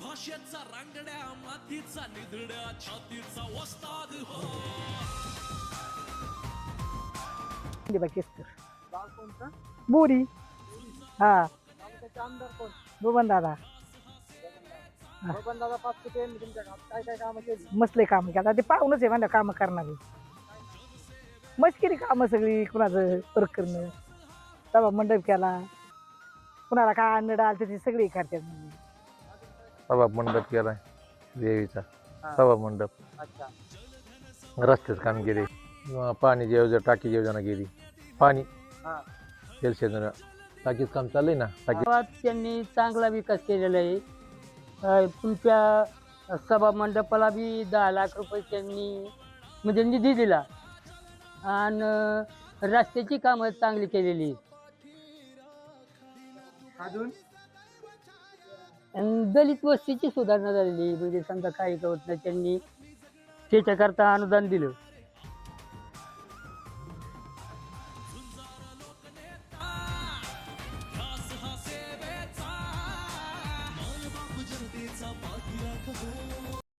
भाषेचा रांगड्या मातीचा निधड्या छातीचा वस्ताद हो. गाव कोणतं? बोरी. हा. तालुक्याचे आमदार कोण? बोबन दादा. बबन दादा पाच कुठे यांनी तुमच्या गावात. काय काय कामं केली? मसले काम आता ते पाहूनच आहे म्हणलं कामं करणारे. मस्त केली कामं सगळी कुणाचं परक करणं. सभा मंडप केला. कुणाला काय अन्न डाल त्याची सगळी करतात. म्हणजे. सभा मंडप केलाय देवीचा. सभा मंडप. अच्छा. रस्त्याचं काम केले. पाण्याची योजना टाकीची योजना केली पाणी. हा. टाकीचं काम चाललंय ना? टाकी गावात त्यांनी चांगला विकास केलेला आहे. अं, तुमच्या सभा मंडपाला बी दहा लाख रुपये त्यांनी म्हणजे निधी दिला. आणि रस्त्याची कामं चांगली केलेली. अजून? आणि दलित वस्तीची सुधारणा झालेली म्हणजे समजा काही गवत नाही त्यांनी त्याच्याकरता अनुदान दिलं.